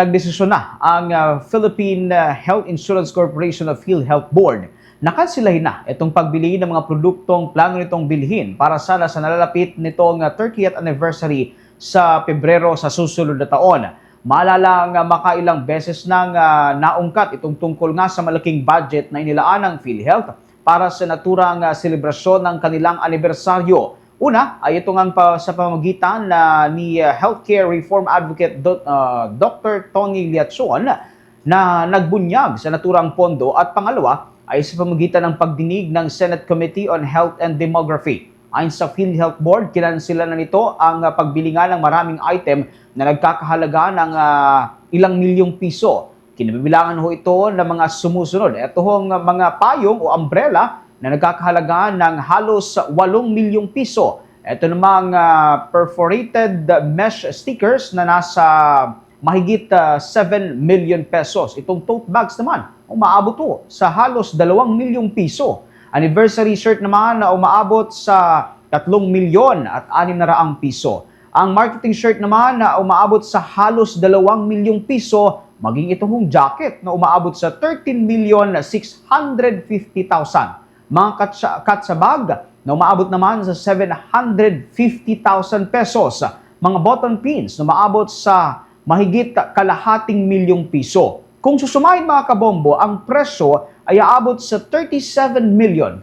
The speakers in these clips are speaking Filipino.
Nagdesisyon na ang uh, Philippine uh, Health Insurance Corporation of PhilHealth Board na na itong pagbili ng mga produktong plano nitong bilhin para sana sa nalalapit nitong uh, 30th anniversary sa Pebrero sa susunod na taon. Maalala nga makailang beses nang naungkat itong tungkol nga sa malaking budget na inilaan ng PhilHealth para sa naturang uh, selebrasyon ng kanilang anibersaryo. Una ay ito nga pa, sa pamamagitan na ni uh, Healthcare Reform Advocate Do, uh, Dr. Tony Liatson na nagbunyag sa naturang pondo at pangalawa ay sa pamamagitan ng pagdinig ng Senate Committee on Health and Demography. Ayon sa PhilHealth Board, kinansila na nito ang uh, pagbili nga ng maraming item na nagkakahalaga ng uh, ilang milyong piso. Kinabibilangan ho ito ng mga sumusunod. Ito hong uh, mga payong o umbrella na nagkakahalaga ng halos 8 milyong piso. Ito namang uh, perforated mesh stickers na nasa mahigit uh, 7 million pesos. Itong tote bags naman, umaabot to sa halos 2 milyong piso. Anniversary shirt naman na umaabot sa 3 milyon at 600 piso. Ang marketing shirt naman na umaabot sa halos 2 milyong piso, maging itong jacket na umaabot sa 13 milyon 650,000 mga katsa, katsabag na umaabot naman sa 750,000 pesos. Mga button pins na umaabot sa mahigit kalahating milyong piso. Kung susumahin mga kabombo, ang presyo ay aabot sa 37,555,550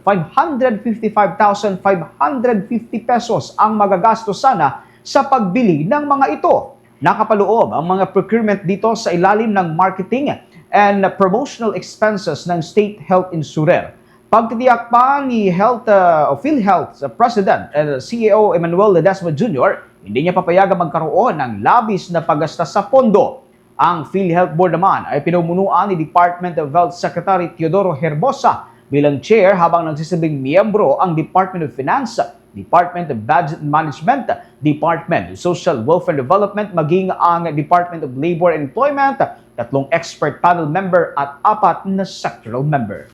pesos ang magagastos sana sa pagbili ng mga ito. Nakapaloob ang mga procurement dito sa ilalim ng marketing and promotional expenses ng State Health Insurer. Pagtitiyak pa ni Health uh, PhilHealth uh, President and CEO Emmanuel Ledesma Jr., hindi niya papayagan magkaroon ng labis na paggasta sa pondo. Ang PhilHealth Board naman ay pinumunuan ni Department of Health Secretary Teodoro Herbosa bilang chair habang nagsisilbing miyembro ang Department of Finance, Department of Budget and Management, Department of Social Welfare Development, maging ang Department of Labor and Employment, tatlong expert panel member at apat na sectoral member.